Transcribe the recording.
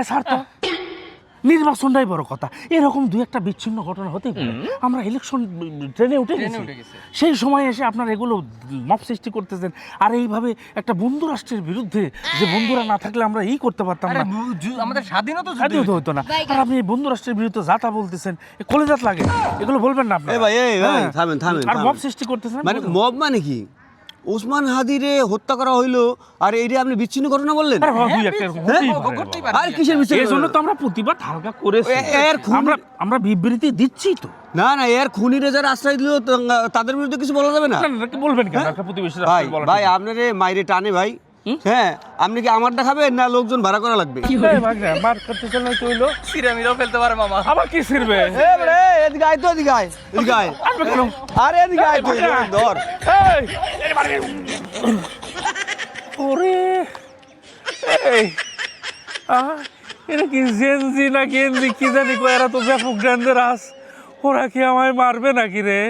এ sir তো নির্বাচনটাই বড় কথা। এরকম দুই একটা বিচ্ছিন্ন ঘটনা হতেই পারে। আমরা ইলেকশন ট্রেনে উঠে গেছি। সেই সময় এসে আপনার এগুলো মপ সৃষ্টি করতেছেন। আর এইভাবে একটা বন্ধু রাষ্ট্রের বিরুদ্ধে যে বন্ধুরা না থাকলে আমরা এই করতে পারতাম না। আমাদের স্বাধীনতা স্বাধীনতা হতো না। আর আপনি বন্ধু রাষ্ট্রের বিরুদ্ধে যাতা বলতেছেন এ কলেজাত লাগে। এগুলো বলবেন না আপনি। ভাই, থামেন, থামেন, আর। মব সৃষ্টি করতেছেন মানে মব মানে কি? ওসমান হাদিরে হত্যা করা হইল আর এইটা আপনি বিচ্ছিন্ন ঘটনা বললেন আরে হ্যাঁ, বাবা। পারে। আর কিসের বিচ্ছিন্ন জন্য তো আমরা প্রতিবাদ হালকা করেছি এর আমরা আমরা বিবৃতি দিচ্ছি তো না না এর খুনিরে যারা আশ্রয় দিল তাদের বিরুদ্ধে কিছু বলা যাবে না বলবেন কেন একটা প্রতিবেশী হ্যাঁ? ভাই ভাই আপনারে মাইরে টানে ভাই হ্যাঁ আপনি কি আমারটা খাবেন না লোকজন ভাড়া করা লাগবে? মার করতে চলে তো হইল। সিরামিরাও ফেলতে পারে মামা। আবার কি ছিড়বে? এ বড়ে, এদিকে আয় তো এদিকে আয় এদিকে আয়। আরে এদিকে আয় তো, ধর। এই, এই মারে। ওরে। এই আহ, এটা কি জেনজি না গেঞ্জি কি জানি কো এরা তো ব্যাপক গ্র্যান্ডের আস ওরা কি আমায় মারবে নাকি রে?